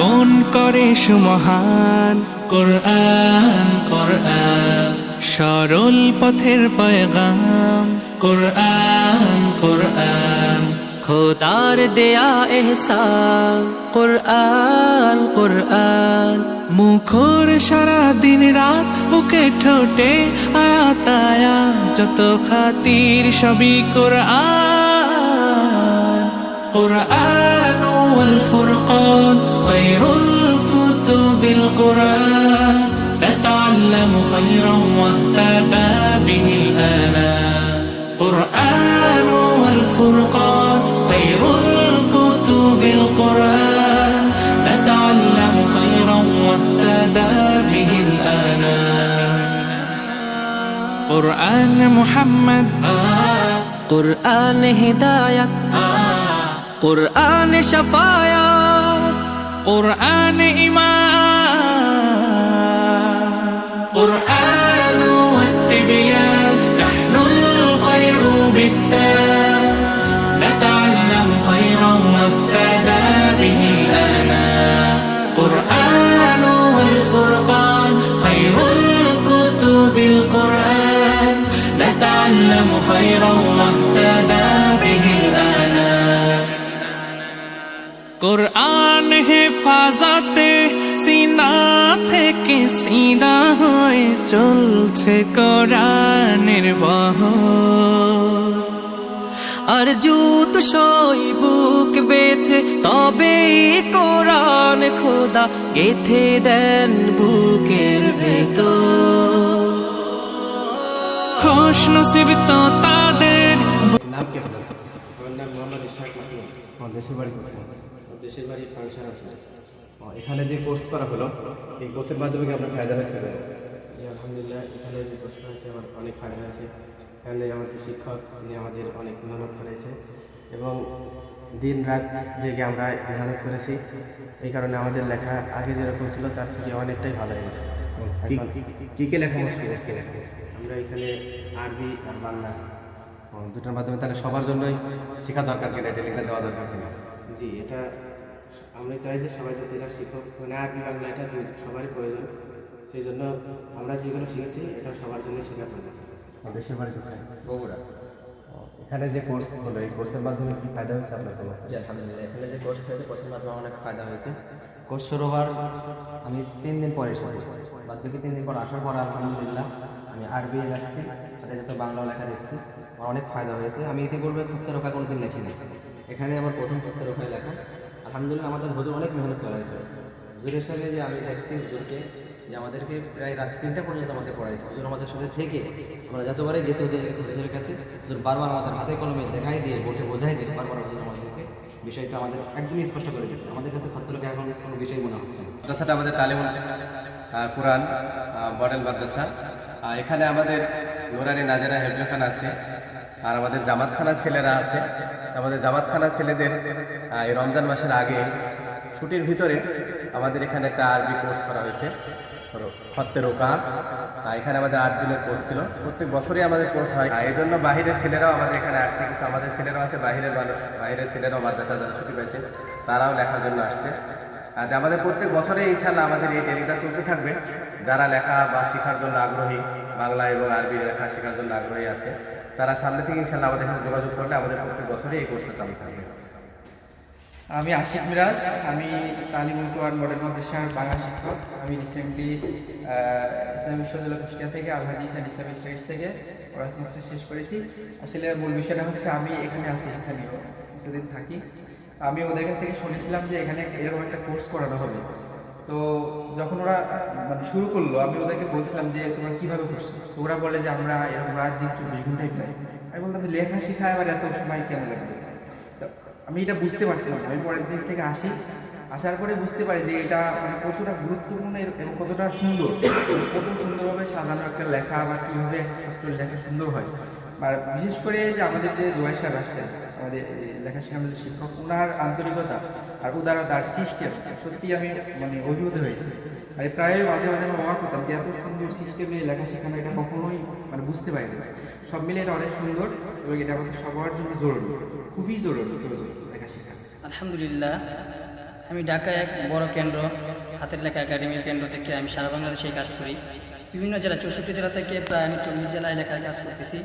মন করে সুমহান কোরআন কোরআন। সরল পথের পয়গাম, কোরআন কোরআন। খোদার দেয়া এহসান, কুরআন কুরআন। মুখর সারা দিন রাত বুকে ঠোঁটে আয়াতায়া যত খাতির সবই কোরআন কোরআন। والفرقان خير الكتب القرآن. نتعلم خيرا واهتدى به الآنام قرآن والفرقان خير الكتب القرآن. نتعلم خيرا واهتدى به الآنام قرآن محمد. قرآن هداية. কোরআন সফায়া কোরআন ইমান কোরআন হেফাজতে সিনা থেকে সিনা হয়ে চলছে কোরআনের বহ আর জুত সই বুক বেছে তবে কোরআন খোদা গেথে দেন বুকের ভেতর খোশ নসিব তো তাদের নাম কি আপনার আমার নাম মোহাম্মদ ইসহাক মাহমুদ আমার দেশের বাড়ি দেশের বাড়ি ফাংশন আছে। এখানে যে কোর্স করা হলো এই কোর্সের মাধ্যমে কি আপনার ফায়দা হয়েছে? আলহামদুলিল্লাহ এখানে যে প্রশ্ন আছে আমার অনেক ফায়দা হয়েছে। এখানে আমাদের শিক্ষক উনি আমাদের অনেক মেহনত করেছে। এবং দিন রাত জেগে আমরা মেহনত করেছি। এই কারণে আমাদের লেখা আগে যেরকম ছিল তার থেকে অনেকটাই ভালো হয়ে গেছে। কি কি- করছে আমরা এখানে আরবি আর বাংলা। দুটোর মাধ্যমে তাহলে সবার জন্যই শেখা দরকার কিনা এটা লেখা দেওয়া দরকার কিনা? জি এটা আমরা চাই যে সবাই যাতে এটা শিক্ষক মানে আরবি বাংলা এটা দুই- সবারই প্রয়োজন। সেই জন্য আমরা যেগুলো শিখেছি এটা সবার জন্য। শেখা প্রয়োজন দেশের বাড়ি কোথায় বগুড়া এখানে যে কোর্স হলো এই কোর্সের মাধ্যমে কি ফায়দা হয়েছে আপনার তোমার জি আলহামদুলিল্লাহ এখানে যে কোর্স হয়েছে কোর্সের মাধ্যমে অনেক ফায়দা হয়েছে। কোর্স শুরু হওয়ার আমি তিন দিন পরে এসেছি। বাদ বাকি তিন দিন পর আসার পর আলহামদুলিল্লাহ আমি আরবি লেখছি সাথে সাথে বাংলা লেখা দেখছি। আমার অনেক ফায়দা হয়েছে। আমি ইতিপূর্বে ক্ষুত্র রোকা কোনোদিন লেখিনি এখানে আমার প্রথম ক্ষুত্র রোকায় লেখা। আলহামদুলিল্লাহ আমাদের হুজুর অনেক মেহনত করা হয়েছে হুজুর হিসাবে যে আমি দেখছি হুজুরকে যে আমাদেরকে প্রায় রাত তিনটা পর্যন্ত আমাদের পড়াইছে। হুজুর আমাদের সাথে থেকে আমরা যতবারে গেছি হুজুর হুজুরের কাছে হুজুর বারবার আমাদের হাতে কলমে দেখাই দিয়ে বোটে বোঝাই দিয়ে বারবার হুজুর আমাদেরকে বিষয়টা আমাদের একদমই স্পষ্ট করে দিয়েছে। আমাদের কাছে খত্তরকে এখন কোনো বিষয় মনে হচ্ছে না। আমাদের তালিমুল আহ, কোরআন মডেল মাদ্রাসা। এখানে আমাদের নুরানি নাজেরা হেফজখান আছে। আর আমাদের জামাতখানা ছেলেরা আছে। আমাদের জামাতখানা ছেলেদের এই রমজান মাসের আগে ছুটির ভিতরে আমাদের এখানে একটা আরবি কোর্স করা হয়েছে খত্তের ওকা এখানে আমাদের আট দিনের কোর্স ছিল। প্রত্যেক বছরই আমাদের কোর্স হয়। এই জন্য বাহিরের ছেলেরাও আমাদের এখানে আসছে। কিছু আমাদের ছেলেরাও আছে, বাহিরের মানুষ, বাহিরের ছেলেরাও মাদ্রাসা যারা ছুটি পেয়েছে। তারাও লেখার জন্য আসছে। আর আমাদের প্রত্যেক বছরে ইনশাল্লাহ আমাদের এই ট্রেনিংটা চলতে থাকবে। যারা লেখা বা শেখার জন্য আগ্রহী, বাংলা এবং আরবি লেখা শেখার জন্য আগ্রহী আছে তারা সামনে থেকে ইনশাল্লাহ আমাদের সাথে যোগাযোগ করলে আমাদের প্রত্যেক বছরই এই কোর্সটা চালু থাকবে। আমি আশিক মিরাজ, আমি তালিমুল কোরআন মডেল মাদ্রাসার বাংলা শিক্ষক। আমি রিসেন্টলি ইসলামী বিশ্ববিদ্যালয় কুষ্টিয়া থেকে আল হাদিস অ্যান্ড ইসলামিক স্টাডিজ থেকে মাস্টার শেষ করেছি। আসলে মূল বিষয়টা হচ্ছে আমি এখানে আছি, স্থানীয়, কিছুদিন থাকি। আমি ওদের কাছ থেকে শুনেছিলাম যে এখানে এরকম একটা কোর্স করানো হবে। তো যখন ওরা মানে শুরু করল, আমি ওদেরকে বলছিলাম যে, তোমরা কীভাবে করছ? ওরা বলে যে, আমরা এরকম রাত দিন চব্বিশ ঘন্টায় প্রায় আমি বললাম, লেখা শেখায় আবার এত সময় কেমন লাগবে? আমি এটা বুঝতে পারছিলাম। আমি পরের দিন থেকে আসি। আসার পরে বুঝতে পারি যে, এটা মানে কতটা গুরুত্বপূর্ণ এবং কতটা সুন্দর। কত সুন্দরভাবে সাজানো একটা লেখা বা কীভাবে একটা ছাত্রের লেখা সুন্দর হয়। আর বিশেষ করে যে আমাদের যে জোয়ার সাহেব আসছেন, আমাদের এই লেখা শেখানোর যে শিক্ষক ওনার আন্তরিকতা আর উদারতা আর সিস্টেম সত্যি আমি মানে অভিভূত হয়েছি। আর প্রায় মাঝে মাঝে আমি অবাক হতাম যে এত সুন্দর সিস্টেমে লেখা শেখানো এটা কখনোই মানে বুঝতে পারিনি। সব মিলে এটা অনেক সুন্দর এবং এটা আমাদের সবার জন্য জরুরি, খুবই জরুরি লেখা শেখা। আলহামদুলিল্লাহ, আমি ঢাকায় এক বড় কেন্দ্র হাতের লেখা একাডেমির কেন্দ্র থেকে আমি সারা বাংলাদেশে কাজ করি। বিভিন্ন জেলা চৌষট্টি জেলা থেকে প্রায় আমি চল্লিশ জেলায় এলাকায় কাজ করতেছি।